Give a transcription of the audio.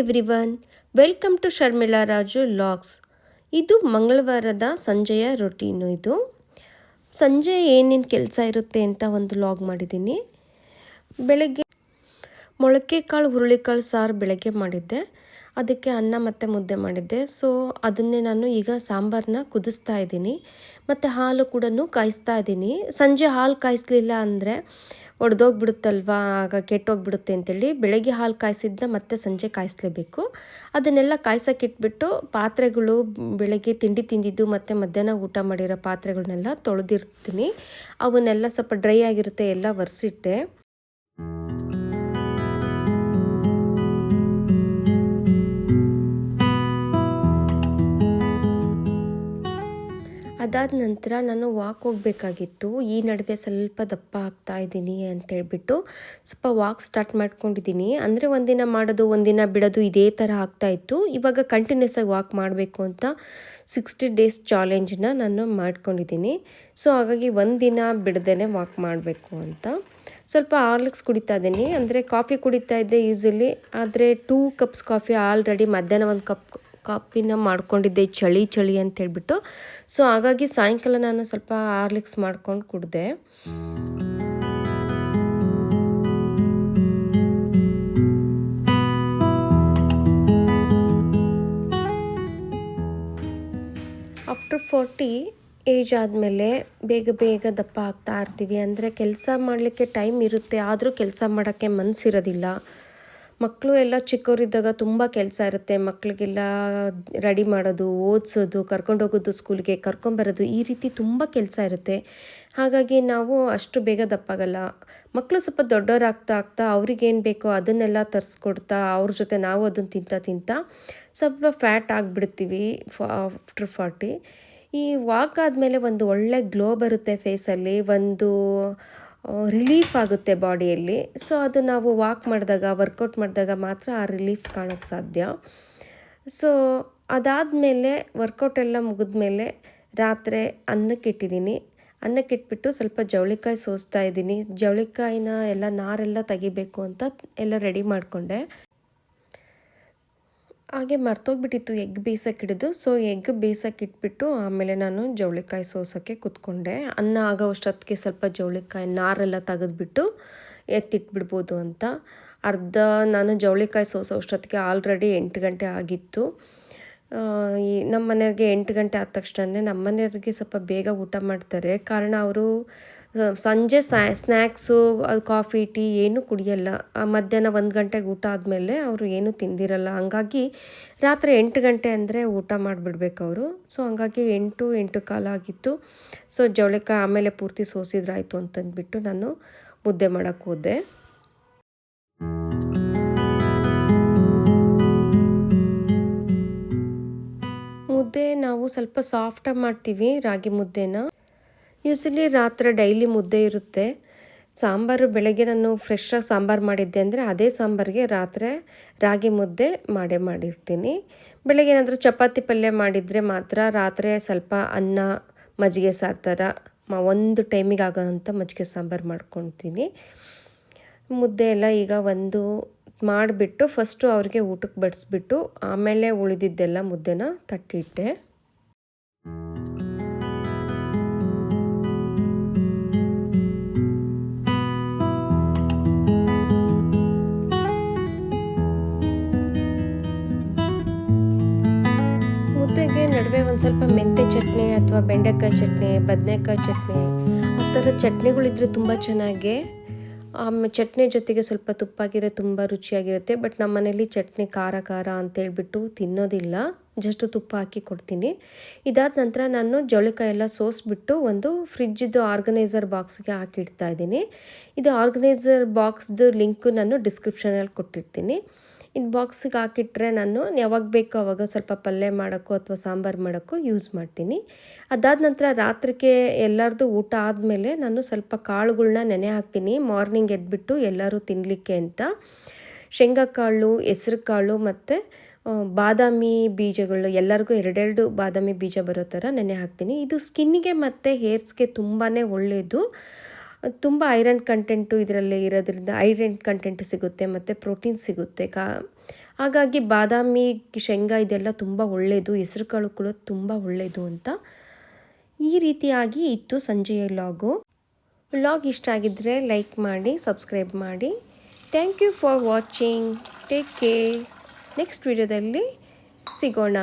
Everyone welcome to Sharmila Raju logs ಇದು ಮಂಗಳವಾರದ ಸಂಜೆಯ ರೊಟೀನು ಇದು. ಸಂಜೆ ಏನೇನು ಕೆಲಸ ಇರುತ್ತೆ ಅಂತ ಒಂದು ಲಾಗ್ ಮಾಡಿದ್ದೀನಿ. ಬೆಳಗ್ಗೆ ಮೊಳಕೆ ಕಾಳು ಹುರುಳಿಕಾಳು ಸಾರು ಬೆಳಗ್ಗೆ ಮಾಡಿದ್ದೆ. ಅದಕ್ಕೆ ಅನ್ನ ಮತ್ತು ಮುದ್ದೆ ಮಾಡಿದ್ದೆ. ಸೊ ಅದನ್ನೇ ನಾನು ಈಗ ಸಾಂಬಾರನ್ನ ಕುದಿಸ್ತಾ ಇದ್ದೀನಿ. ಮತ್ತು ಹಾಲು ಕೂಡ ಕಾಯಿಸ್ತಾ ಇದ್ದೀನಿ. ಸಂಜೆ ಹಾಲು ಕಾಯಿಸ್ಲಿಲ್ಲ ಅಂದರೆ ಒಡೆದೋಗ್ಬಿಡುತ್ತಲ್ವಾ? ಆಗ ಕೆಟ್ಟೋಗ್ಬಿಡುತ್ತೆ ಅಂತೇಳಿ ಬೆಳಗ್ಗೆ ಹಾಲು ಕಾಯಿಸಿದ್ದ ಮತ್ತೆ ಸಂಜೆ ಕಾಯಿಸಲೇಬೇಕು. ಅದನ್ನೆಲ್ಲ ಕಾಯ್ಸೋಕ್ಕಿಟ್ಬಿಟ್ಟು ಪಾತ್ರೆಗಳು ಬೆಳಗ್ಗೆ ತಿಂಡಿ ತಿಂದಿದ್ದು ಮತ್ತು ಮಧ್ಯಾಹ್ನ ಊಟ ಮಾಡಿರೋ ಪಾತ್ರೆಗಳನ್ನೆಲ್ಲ ತೊಳೆದಿರ್ತೀನಿ. ಅವನ್ನೆಲ್ಲ ಸ್ವಲ್ಪ ಡ್ರೈ ಆಗಿರುತ್ತೆ ಎಲ್ಲ ಒರೆಸಿಟ್ಟೆ. ಅದಾದ ನಂತರ ನಾನು ವಾಕ್ ಹೋಗಬೇಕಾಗಿತ್ತು. ಈ ನಡುವೆ ಸ್ವಲ್ಪ ದಪ್ಪ ಆಗ್ತಾ ಇದ್ದೀನಿ ಅಂತೇಳ್ಬಿಟ್ಟು ಸ್ವಲ್ಪ ವಾಕ್ ಸ್ಟಾರ್ಟ್ ಮಾಡ್ಕೊಂಡಿದ್ದೀನಿ. ಅಂದರೆ ಒಂದಿನ ಮಾಡೋದು, ಒಂದಿನ ಬಿಡೋದು ಇದೇ ಥರ ಆಗ್ತಾ ಇತ್ತು. ಇವಾಗ ಕಂಟಿನ್ಯೂಸ್ ಆಗಿ ವಾಕ್ ಮಾಡಬೇಕು ಅಂತ ಸಿಕ್ಸ್ಟಿ ಡೇಸ್ ಚಾಲೆಂಜ್ನ ನಾನು ಮಾಡ್ಕೊಂಡಿದ್ದೀನಿ. ಸೊ ಹಾಗಾಗಿ ಒಂದಿನ ಬಿಡದೇ ವಾಕ್ ಮಾಡಬೇಕು ಅಂತ. ಸ್ವಲ್ಪ ಹಾರ್ಲಿಕ್ಸ್ ಕುಡಿತಾ ಇದ್ದೀನಿ. ಅಂದರೆ ಕಾಫಿ ಕುಡಿತಾ ಇದ್ದೆ ಯೂಸಲಿ ಆದರೆ ಟೂ ಕಪ್ಸ್ ಕಾಫಿ ಆಲ್ರೆಡಿ ಮಧ್ಯಾಹ್ನ ಒಂದು ಕಪ್ ಕಾಫಿನ ಮಾಡ್ಕೊಂಡಿದ್ದೆ ಚಳಿ ಚಳಿ ಅಂತ ಹೇಳ್ಬಿಟ್ಟು ಸೊ ಹಾಗಾಗಿ ಸಾಯಂಕಾಲ ನಾನು ಸ್ವಲ್ಪ ಆರ್ಲಿಕ್ಸ್ ಮಾಡ್ಕೊಂಡು ಕುಡಿದೆ. ಆಫ್ಟರ್ ಫೋರ್ಟಿ ಏಜ್ ಆದಮೇಲೆ ಬೇಗ ಬೇಗ ದಪ್ಪ ಆಗ್ತಾ ಇರ್ತೀವಿ. ಅಂದರೆ ಕೆಲಸ ಮಾಡಲಿಕ್ಕೆ ಟೈಮ್ ಇರುತ್ತೆ, ಆದರೂ ಕೆಲಸ ಮಾಡೋಕ್ಕೆ ಮನಸ್ಸಿರೋದಿಲ್ಲ ಮಕ್ಕಳು ಎಲ್ಲ ಚಿಕ್ಕವರಿದ್ದಾಗ ತುಂಬ ಕೆಲಸ ಇರುತ್ತೆ. ಮಕ್ಕಳಿಗೆಲ್ಲ ರೆಡಿ ಮಾಡೋದು, ಓದಿಸೋದು ಕರ್ಕೊಂಡೋಗೋದು ಸ್ಕೂಲ್ಗೆ ಕರ್ಕೊಂಬರೋದು ಈ ರೀತಿ ತುಂಬ ಕೆಲಸ ಇರುತ್ತೆ. ಹಾಗಾಗಿ ನಾವು ಅಷ್ಟು ಬೇಗ ದಪ್ಪಾಗಲ್ಲ. ಮಕ್ಕಳು ಸ್ವಲ್ಪ ದೊಡ್ಡವರಾಗ್ತಾ ಆಗ್ತಾ ಅವ್ರಿಗೇನು ಬೇಕೋ ಅದನ್ನೆಲ್ಲ ತರಿಸ್ಕೊಡ್ತಾ ಅವ್ರ ಜೊತೆ ನಾವು ಅದನ್ನು ತಿಂತಾ ತಿಂತಾ ಸ್ವಲ್ಪ ಫ್ಯಾಟ್ ಆಗಿಬಿಡ್ತೀವಿ ಆಫ್ಟರ್ ಫಾರ್ಟಿ ಈ ವಾಕ್ ಆದಮೇಲೆ ಒಂದು ಒಳ್ಳೆ ಗ್ಲೋ ಬರುತ್ತೆ ಫೇಸಲ್ಲಿ ಒಂದು ರಿಲೀಫ್ ಆಗುತ್ತೆ ಬಾಡಿಯಲ್ಲಿ. ಸೊ ಅದು ನಾವು ವಾಕ್ ಮಾಡಿದಾಗ ವರ್ಕೌಟ್ ಮಾಡಿದಾಗ ಮಾತ್ರ ಆ ರಿಲೀಫ್ ಕಾಣೋಕ್ಕೆ ಸಾಧ್ಯ. ಸೊ ಅದಾದಮೇಲೆ ವರ್ಕೌಟ್ ಎಲ್ಲ ಮುಗಿದ್ಮೇಲೆ ರಾತ್ರಿ ಅನ್ನಕ್ಕೆ ಇಟ್ಟಿದ್ದೀನಿ. ಅನ್ನಕ್ಕೆ ಇಟ್ಬಿಟ್ಟು ಸ್ವಲ್ಪ ಜವಳಿಕಾಯಿ ಸೋಸ್ತಾ ಇದ್ದೀನಿ. ಜವಳಿಕಾಯಿನ ಎಲ್ಲ ನಾರೆಲ್ಲ ತೆಗಿಬೇಕು ಅಂತ ಎಲ್ಲ ರೆಡಿ ಮಾಡಿಕೊಂಡೆ. ಹಾಗೆ ಮರ್ತೋಗ್ಬಿಟ್ಟಿತ್ತು ಎಗ್ ಬೇಯಿಸೋಕೆ ಹಿಡಿದು. ಸೊ ಎಗ್ ಬೇಯಿಸೋಕೆ ಇಟ್ಬಿಟ್ಟು ಆಮೇಲೆ ನಾನು ಜವಳಿಕಾಯಿ ಸೋಸೋಕ್ಕೆ ಕುತ್ಕೊಂಡೆ. ಅನ್ನ ಆಗೋ ಅಷ್ಟೊತ್ತಿಗೆ ಸ್ವಲ್ಪ ಜವಳಿಕಾಯಿ ನಾರೆಲ್ಲ ತೆಗೆದುಬಿಟ್ಟು ಎತ್ತಿಟ್ಬಿಡ್ಬೋದು ಅಂತ. ಅರ್ಧ ನಾನು ಜವಳಿಕಾಯಿ ಸೋಸೋ ಅಷ್ಟೊತ್ತಿಗೆ ಆಲ್ರೆಡಿ ಎಂಟು ಗಂಟೆ ಆಗಿತ್ತು. ಈ ನಮ್ಮ ಮನೆಯವ್ರಿಗೆ ಎಂಟು ಗಂಟೆ ಆದ ತಕ್ಷಣ ನಮ್ಮ ಮನೆಯವ್ರಿಗೆ ಸ್ವಲ್ಪ ಬೇಗ ಊಟ ಮಾಡ್ತಾರೆ. ಕಾರಣ ಅವರು ಸಂಜೆ ಸ್ನ್ಯಾಕ್ಸು ಅದು ಕಾಫಿ, ಟೀ ಏನೂ ಕುಡಿಯಲ್ಲ. ಮಧ್ಯಾಹ್ನ ಒಂದು ಗಂಟೆಗೆ ಊಟ ಆದಮೇಲೆ ಅವರು ಏನೂ ತಿಂದಿರಲ್ಲ. ಹಂಗಾಗಿ ರಾತ್ರಿ ಎಂಟು ಗಂಟೆ ಅಂದರೆ ಊಟ ಮಾಡಿಬಿಡ್ಬೇಕು ಅವರು. ಸೊ, ಹಂಗಾಗಿ ಎಂಟು ಎಂಟು ಕಾಲ ಆಗಿತ್ತು. ಸೊ, ಜವಳಿಕಾಯಿ ಆಮೇಲೆ ಪೂರ್ತಿ ಸೋಸಿದ್ರಾಯಿತು ಅಂತಂದ್ಬಿಟ್ಟು ನಾನು ಮುದ್ದೆ ಮಾಡೋಕ್ಕೆ ಹೋದೆ. ಸ್ವಲ್ಪ ಸಾಫ್ಟಾಗಿ ಮಾಡ್ತೀವಿ ರಾಗಿ ಮುದ್ದೆನ. ಯೂಸಲಿ ರಾತ್ರಿ ಡೈಲಿ ಮುದ್ದೆ ಇರುತ್ತೆ. ಸಾಂಬಾರು ಬೆಳಗ್ಗೆ ನಾನು ಫ್ರೆಶ್ಶಾಗಿ ಸಾಂಬಾರು ಮಾಡಿದ್ದೆ ಅಂದರೆ ಅದೇ ಸಾಂಬಾರಿಗೆ ರಾತ್ರಿ ರಾಗಿ ಮುದ್ದೆ ಮಾಡೇ ಮಾಡಿರ್ತೀನಿ. ಬೆಳಗ್ಗೆ ಏನಾದರೂ ಚಪಾತಿ ಪಲ್ಯ ಮಾಡಿದರೆ ಮಾತ್ರ ರಾತ್ರಿ ಸ್ವಲ್ಪ ಅನ್ನ, ಮಜ್ಜಿಗೆ ಸಾರು ಥರ ಒಂದು ಟೈಮಿಗೆ ಆಗೋಂಥ ಮಜ್ಜಿಗೆ ಸಾಂಬಾರು ಮಾಡ್ಕೊತೀನಿ ಮುದ್ದೆ ಎಲ್ಲ ಈಗ ಒಂದು ಮಾಡಿಬಿಟ್ಟು ಫಸ್ಟು ಅವ್ರಿಗೆ ಊಟಕ್ಕೆ ಬಡಿಸ್ಬಿಟ್ಟು ಆಮೇಲೆ ಉಳಿದಿದ್ದೆಲ್ಲ ಮುದ್ದೆನ ತಟ್ಟಿಟ್ಟೆ. ಒಂದು ಸ್ವಲ್ಪ ಮೆಂತೆ ಚಟ್ನಿ ಅಥವಾ ಬೆಂಡೆಕಾಯಿ ಚಟ್ನಿ, ಬದನೆಕಾಯಿ ಚಟ್ನಿ, ಆ ಥರ ಚಟ್ನಿಗಳಿದ್ರೆ ತುಂಬ ಚೆನ್ನಾಗಿ ಚಟ್ನಿ ಜೊತೆಗೆ ಸ್ವಲ್ಪ ತುಪ್ಪಾಗಿರೋ ತುಂಬ ರುಚಿಯಾಗಿರುತ್ತೆ, ಬಟ್ ನಮ್ಮ ಮನೇಲಿ ಚಟ್ನಿ ಖಾರ ಖಾರ ಅಂತೇಳ್ಬಿಟ್ಟು ತಿನ್ನೋದಿಲ್ಲ, ಜಸ್ಟ್ ತುಪ್ಪ ಹಾಕಿ ಕೊಡ್ತೀನಿ. ಇದಾದ ನಂತರ ನಾನು ಜೋಳಕಾಯಿ ಎಲ್ಲ ಸೋಸ್ಬಿಟ್ಟು ಒಂದು ಫ್ರಿಜ್ದು ಆರ್ಗನೈಸರ್ ಬಾಕ್ಸ್ಗೆ ಹಾಕಿಡ್ತಾ ಇದ್ದೀನಿ. ಇದು ಆರ್ಗನೈಸರ್ ಬಾಕ್ಸ್ದು ಲಿಂಕು ನಾನು ಡಿಸ್ಕ್ರಿಪ್ಷನಲ್ಲಿ ಕೊಟ್ಟಿರ್ತೀನಿ. ಇದು ಬಾಕ್ಸಿಗೆ ಹಾಕಿಟ್ರೆ ನಾನು ಯಾವಾಗ ಬೇಕೋ ಅವಾಗ ಸ್ವಲ್ಪ ಪಲ್ಯ ಮಾಡೋಕ್ಕೂ ಅಥವಾ ಸಾಂಬಾರು ಮಾಡೋಕ್ಕೂ ಯೂಸ್ ಮಾಡ್ತೀನಿ. ಅದಾದ ನಂತರ ರಾತ್ರಿಗೆ ಎಲ್ಲರದು ಊಟ ಆದಮೇಲೆ ನಾನು ಸ್ವಲ್ಪ ಕಾಳುಗಳನ್ನ ನೆನೆ ಹಾಕ್ತೀನಿ. ಮಾರ್ನಿಂಗ್ ಎದ್ಬಿಟ್ಟು ಎಲ್ಲರೂ ತಿನ್ನಲಿಕ್ಕೆ ಅಂತ. ಶೇಂಗಾ ಕಾಳು ಹೆಸ್ರು ಕಾಳು ಮತ್ತು ಬಾದಾಮಿ ಬೀಜಗಳು ಎಲ್ಲರಿಗೂ ಎರಡೆರಡು ಬಾದಾಮಿ ಬೀಜ ಬರೋ ಥರ ನೆನೆ ಹಾಕ್ತೀನಿ. ಇದು ಸ್ಕಿನ್ನಿಗೆ ಮತ್ತು ಹೇರ್ಸ್ಗೆ ತುಂಬಾ ಒಳ್ಳೆಯದು ತುಂಬ ಐರನ್ ಕಂಟೆಂಟು ಇದರಲ್ಲಿ ಇರೋದ್ರಿಂದ ಐರನ್ ಕಂಟೆಂಟ್ ಸಿಗುತ್ತೆ, ಮತ್ತು ಪ್ರೋಟೀನ್ ಸಿಗುತ್ತೆ. ಕಾ, ಹಾಗಾಗಿ ಬಾದಾಮಿ, ಶೇಂಗಾ ಇದೆಲ್ಲ ತುಂಬ ಒಳ್ಳೆಯದು ಹೆಸ್ರು ಕಾಳು ಕೂಡ ತುಂಬ ಒಳ್ಳೆಯದು ಅಂತ ಈ ರೀತಿಯಾಗಿ ಇತ್ತು ಸಂಜೆಯ ಲಾಗು. ವ್ಲಾಗ್ ಇಷ್ಟ ಆಗಿದ್ದರೆ ಲೈಕ್ ಮಾಡಿ, ಸಬ್ಸ್ಕ್ರೈಬ್ ಮಾಡಿ. Thank you for watching take care next ವಿಡಿಯೋದಲ್ಲಿ ಸಿಗೋಣ.